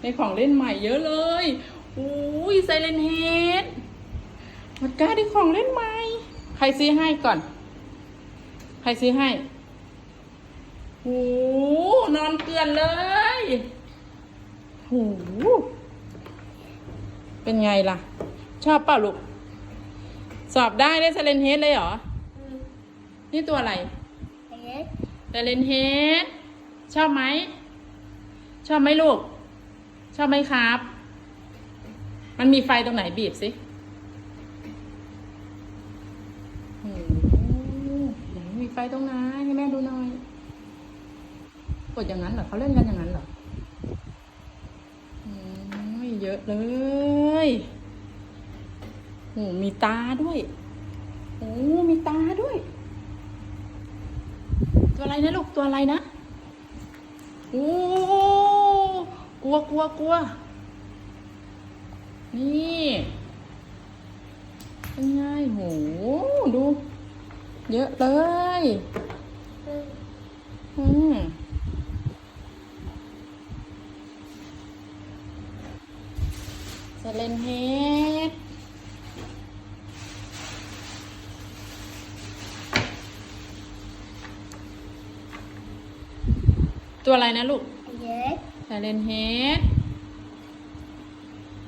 ในของเล่นใหม่เยอะเลยอุ้ยไซเลนเฮดมัดก้าได้ของเล่นใหม่ ใครซื้อให้ก่อน ใครซื้อให้โอ้นอนเกลือนเลยโหเป็นไงล่ะ ชอบเปล่าลูก สอบได้ได้ไซเลนเฮดเลยเหรอ นี่ตัวอะไรเอ๊ะไซเลนเฮดชอบไหม ชอบไหมลูกช อบไหมครับ มันมีไฟตรงไหนบีบสิโอ้โหไหนมีไฟตรงไหนให้แม่ดูหน่อย กดอย่างนั้นเหรอเขาเล่นกันอย่างนั้นเหรอโอ้ยเยอะเลยโอ้มีตาด้วยโอ้มีตาด้วย ตัวอะไรนะลูก ตัวอะไรนะโอ้ ลัวกลัวกลัว นี่เป็นไงโหดู เยอะเลยอืมสเลนเฮดตัวอะไรนะลูกเอ๊ะ ไซเลนเฮด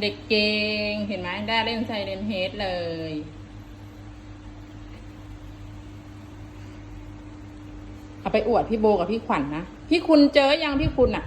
เด็กเก่งเห็นไหมได้เล่นไซเลนเฮดเลย เอาไปอวดพี่โบกับพี่ขวัญนนะ พี่คุณเจอยังพี่คุณอะ